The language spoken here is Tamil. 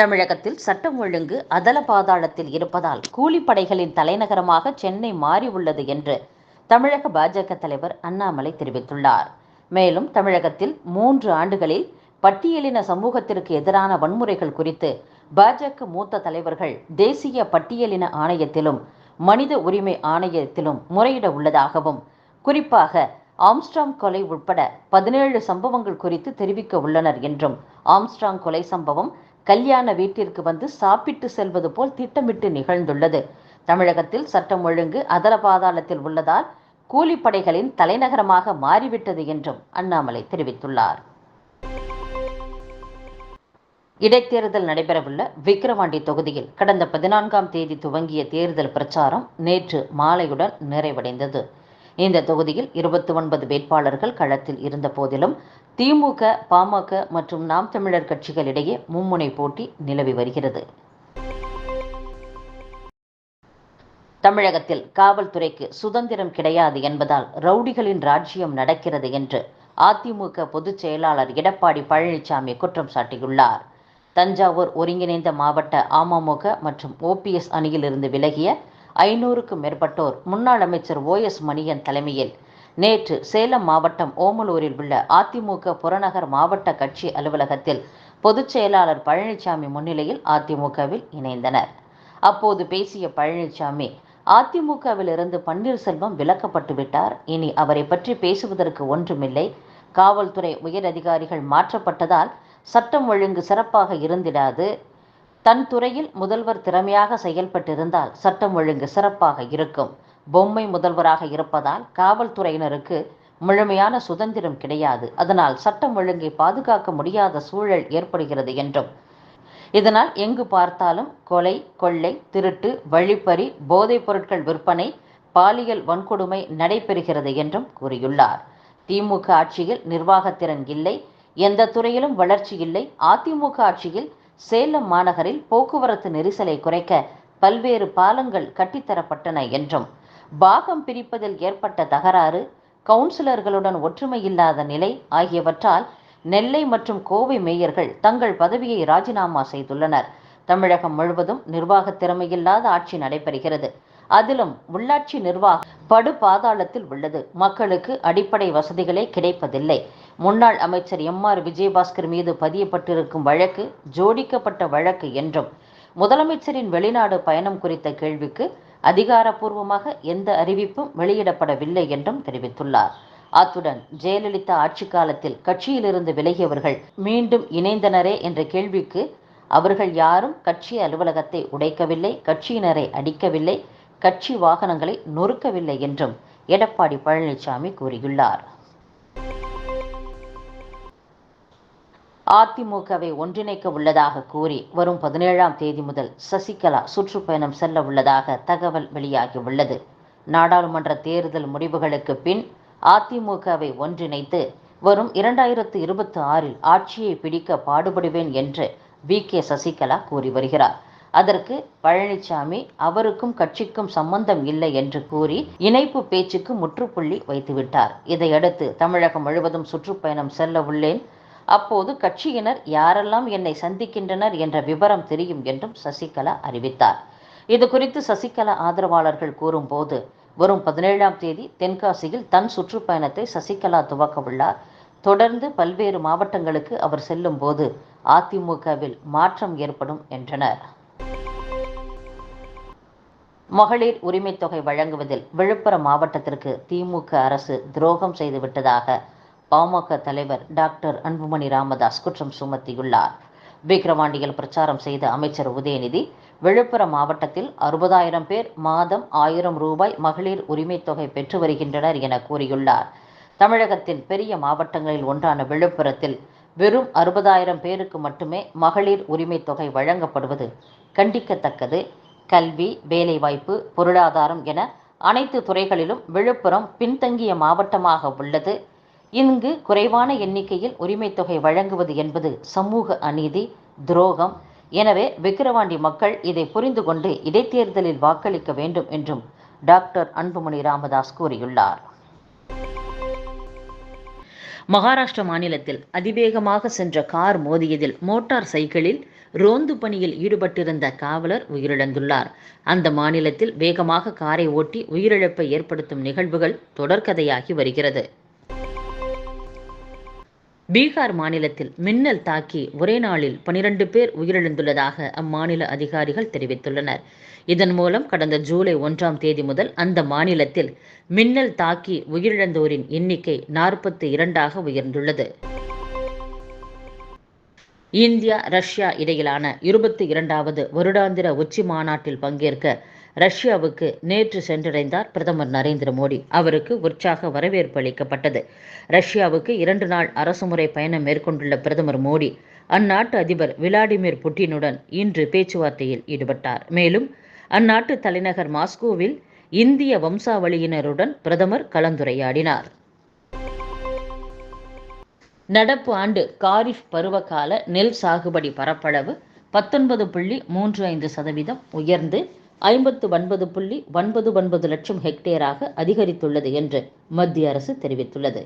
தமிழகத்தில் சட்டம் ஒழுங்கு அதல பாதாளத்தில் இருப்பதால் கூலிப்படைகளின் தலைநகரமாக சென்னை மாறி உள்ளது என்று தமிழக பாஜக தலைவர் அண்ணாமலை தெரிவித்துள்ளார். மேலும் தமிழகத்தில் மூன்று ஆண்டுகளில் பட்டியலின சமூகத்திற்கு எதிரான வன்முறைகள் குறித்து பாஜக மூத்த தலைவர்கள் தேசிய பட்டியலின ஆணையத்திலும் மனித உரிமை ஆணையத்திலும் முறையிட உள்ளதாகவும் குறிப்பாக ஆம்ஸ்ட்ராங் கொலை உட்பட பதினேழு சம்பவங்கள் குறித்து தெரிவிக்க உள்ளனர் என்றும் ஆம்ஸ்ட்ராங் கொலை சம்பவம் கல்யாண வீட்டிற்கு வந்து சாப்பிட்டு செல்வது போல் திட்டமிட்டு நிகழ்ந்துள்ளது. தமிழகத்தில் சட்டம் ஒழுங்கு அதல பாதாளத்தில் உள்ளதால் கூலிப்படைகளின் தலைநகரமாக மாறிவிட்டது என்றும் அண்ணாமலை தெரிவித்துள்ளார். இடைத்தேர்தல் நடைபெறவுள்ள விக்கிரவாண்டி தொகுதியில் கடந்த பதினான்காம் தேதி துவங்கிய தேர்தல் பிரச்சாரம் நேற்று மாலையுடன் நிறைவடைந்தது. இந்த தொகுதியில் இருபத்தி ஒன்பது வேட்பாளர்கள் களத்தில் இருந்த போதிலும் திமுக பாமக மற்றும் நாம் தமிழர் கட்சிகளிடையே மும்முனை போட்டி நிலவி வருகிறது. தமிழகத்தில் காவல்துறைக்கு சுதந்திரம் கிடையாது என்பதால் ரவுடிகளின் ராஜ்யம் நடக்கிறது என்று அதிமுக பொதுச் செயலாளர் எடப்பாடி பழனிசாமி குற்றம் சாட்டியுள்ளார். தஞ்சாவூர் ஒருங்கிணைந்த மாவட்ட அமமுக மற்றும் ஓபிஎஸ் அணியிலிருந்து விலகிய ஐநூறுக்கும் மேற்பட்டோர் முன்னாள் அமைச்சர் ஓ எஸ் மணியன் தலைமையில் நேற்று சேலம் மாவட்டம் ஓமலூரில் உள்ள அதிமுக புறநகர் மாவட்ட கட்சி அலுவலகத்தில் பொதுச் செயலாளர் பழனிசாமி முன்னிலையில் அதிமுகவில் இணைந்தனர். அப்போது பேசிய பழனிசாமி அதிமுகவிலிருந்து பன்னீர்செல்வம் விலக்கப்பட்டு விட்டார். இனி அவரை பற்றி பேசுவதற்கு ஒன்றுமில்லை. காவல்துறை உயர் அதிகாரிகள் மாற்றப்பட்டதால் சட்டம் ஒழுங்கு சிறப்பாக இருந்திடாது. தன் துறையில் முதல்வர் திறமையாக செயல்பட்டிருந்தால் சட்டம் ஒழுங்கு சிறப்பாக இருக்கும். பொம்மை முதல்வராக இருப்பதால் காவல்துறையினருக்கு முழுமையான சுதந்திரம் கிடையாது. அதனால் சட்டம் ஒழுங்கை பாதுகாக்க முடியாத சூழல் ஏற்படுகிறது என்றும். இதனால் எங்கு பார்த்தாலும் கொலை கொள்ளை திருட்டு வழிப்பறி போதைப் பொருட்கள் விற்பனை பாலியல் வன்கொடுமை நடைபெறுகிறது என்றும் கூறியுள்ளார். திமுக ஆட்சியில் நிர்வாகத்திறன் இல்லை. எந்த துறையிலும் வளர்ச்சி இல்லை. அதிமுக ஆட்சியில் சேலம் மாநகரில் போக்குவரத்து நெரிசலை குறைக்க பல்வேறு பாலங்கள் கட்டித்தரப்பட்டன என்றும். பாகம் பிரிப்பதில் ஏற்பட்ட தகராறு கவுன்சிலர்களுடன் ஒற்றுமை இல்லாத நிலை ஆகியவற்றால் நெல்லை மற்றும் கோவை மேயர்கள் தங்கள் பதவியை ராஜினாமா செய்துள்ளனர். தமிழகம் முழுவதும் நிர்வாக திறமையில்லாத ஆட்சி நடைபெறுகிறது. அதிலும் உள்ளாட்சி நிர்வாகம் படு பாதாளத்தில் உள்ளது. மக்களுக்கு அடிப்படை வசதிகளே கிடைப்பதில்லை. முன்னாள் அமைச்சர் எம் ஆர் விஜயபாஸ்கர் மீது பதியப்பட்டிருக்கும் வழக்கு ஜோடிக்கப்பட்ட வழக்கு என்றும் முதலமைச்சரின் வெளிநாடு பயணம் குறித்த கேள்விக்கு அதிகாரப்பூர்வமாக எந்த அறிவிப்பும் வெளியிடப்படவில்லை என்றும் தெரிவித்துள்ளார். அத்துடன் ஜெயலலிதா ஆட்சி காலத்தில் கட்சியிலிருந்து விலகியவர்கள் மீண்டும் இணைந்தனரே என்ற கேள்விக்கு அவர்கள் யாரும் கட்சி அலுவலகத்தை உடைக்கவில்லை கட்சியினரை அடிக்கவில்லை கட்சி வாகனங்களை நொறுக்கவில்லை என்றும் எடப்பாடி பழனிசாமி கூறியுள்ளார். அதிமுகவை ஒன்றிணைக்க உள்ளதாக கூறி வரும் பதினேழாம் தேதி முதல் சசிகலா சுற்றுப்பயணம் செல்ல உள்ளதாக தகவல் வெளியாகியுள்ளது. நாடாளுமன்ற தேர்தல் முடிவுகளுக்கு பின் அதிமுகவை ஒன்றிணைத்து வரும் இரண்டாயிரத்து இருபத்தி ஆறில் ஆட்சியை பிடிக்க பாடுபடுவேன் என்று வி. கே. சசிகலா கூறி வருகிறார். அதற்கு பழனிசாமி அவருக்கும் கட்சிக்கும் சம்பந்தம் இல்லை என்று கூறி இணைப்பு பேச்சுக்கு முற்றுப்புள்ளி வைத்துவிட்டார். இதையடுத்து தமிழகம் முழுவதும் சுற்றுப்பயணம் செல்ல உள்ளேன். அப்போது கட்சியினர் யாரெல்லாம் என்னை சந்திக்கின்றனர் என்ற விவரம் தெரியும் என்றும் சசிகலா அறிவித்தார். இது குறித்து சசிகலா ஆதரவாளர்கள் கூறும்போது வரும் பதினேழாம் தேதி தென்காசியில் தன் சுற்றுப்பயணத்தை சசிகலா துவக்க உள்ளார். தொடர்ந்து பல்வேறு மாவட்டங்களுக்கு அவர் செல்லும் போது அதிமுகவில் மாற்றம் ஏற்படும் என்றனர். மகளிர் உரிமைத்தொகை தொகை வழங்குவதில் விழுப்புரம் மாவட்டத்திற்கு திமுக அரசு துரோகம் செய்துவிட்டதாக பாமக தலைவர் டாக்டர் அன்புமணி ராமதாஸ் குற்றம் சுமத்தியுள்ளார். விக்கிரவாண்டியில் பிரச்சாரம் செய்த அமைச்சர் உதயநிதி விழுப்புரம் மாவட்டத்தில் அறுபதாயிரம் பேர் மாதம் ஆயிரம் ரூபாய் மகளிர் உரிமை தொகை பெற்று வருகின்றனர் என கூறியுள்ளார். தமிழகத்தின் பெரிய மாவட்டங்களில் ஒன்றான விழுப்புரத்தில் வெறும் அறுபதாயிரம் பேருக்கு மட்டுமே மகளிர் உரிமை தொகை வழங்கப்படுவது கண்டிக்கத்தக்கது. கல்வி வேலைவாய்ப்பு பொருளாதாரம் என அனைத்து துறைகளிலும் விழுப்புரம் பின்தங்கிய மாவட்டமாக உள்ளது. இங்கு குறைவான எண்ணிக்கையில் உரிமை தொகை வழங்குவது என்பது சமூக அநீதி துரோகம். எனவே விக்கிரவாண்டி மக்கள் இதை புரிந்து கொண்டு இடைத்தேர்தலில் வாக்களிக்க வேண்டும் என்றும் டாக்டர் அன்புமணி ராமதாஸ் கூறியுள்ளார். மகாராஷ்டிர மாநிலத்தில் அதிவேகமாக சென்ற கார் மோதியதில் மோட்டார் சைக்கிளில் ரோந்து பணியில் ஈடுபட்டிருந்த காவலர் உயிரிழந்துள்ளார். அந்த மாநிலத்தில் வேகமாக காரை ஓட்டி உயிரிழப்பை ஏற்படுத்தும் நிகழ்வுகள் தொடர்கதையாகி வருகிறது. பீகார் மாநிலத்தில் மின்னல் தாக்கி ஒரே நாளில் பனிரெண்டு பேர் உயிரிழந்துள்ளதாக அம்மாநில அதிகாரிகள் தெரிவித்துள்ளனர். இதன் மூலம் கடந்த ஜூலை ஒன்றாம் தேதி முதல் அந்த மாநிலத்தில் மின்னல் தாக்கி உயிரிழந்தோரின் எண்ணிக்கை நாற்பத்தி இரண்டாக உயர்ந்துள்ளது. இந்தியா ரஷ்யா இடையிலான இருபத்தி இரண்டாவது வருடாந்திர உச்சி மாநாட்டில் பங்கேற்க ரஷ்யாவுக்கு நேற்று சென்றடைந்தார் பிரதமர் நரேந்திர மோடி. அவருக்கு உற்சாக வரவேற்பு அளிக்கப்பட்டது. ரஷ்யாவுக்கு இரண்டு நாள் அரசுமுறை பயணம் மேற்கொண்டுள்ள பிரதமர் மோடி அந்நாட்டு அதிபர் விளாடிமிர் புட்டினுடன் இன்று பேச்சுவார்த்தையில் ஈடுபட்டார். மேலும் அந்நாட்டு தலைநகர் மாஸ்கோவில் இந்திய வம்சாவளியினருடன் பிரதமர் கலந்துரையாடினார். நடப்பு ஆண்டு காரிஃப் பருவகால நெல் சாகுபடி பரப்பளவு பத்தொன்பது புள்ளி மூன்று ஐந்து சதவீதம் உயர்ந்து ஐம்பத்து ஒன்பது புள்ளி ஒன்பது ஒன்பது லட்சம் ஹெக்டேராக அதிகரித்துள்ளது என்று மத்திய அரசு தெரிவித்துள்ளது.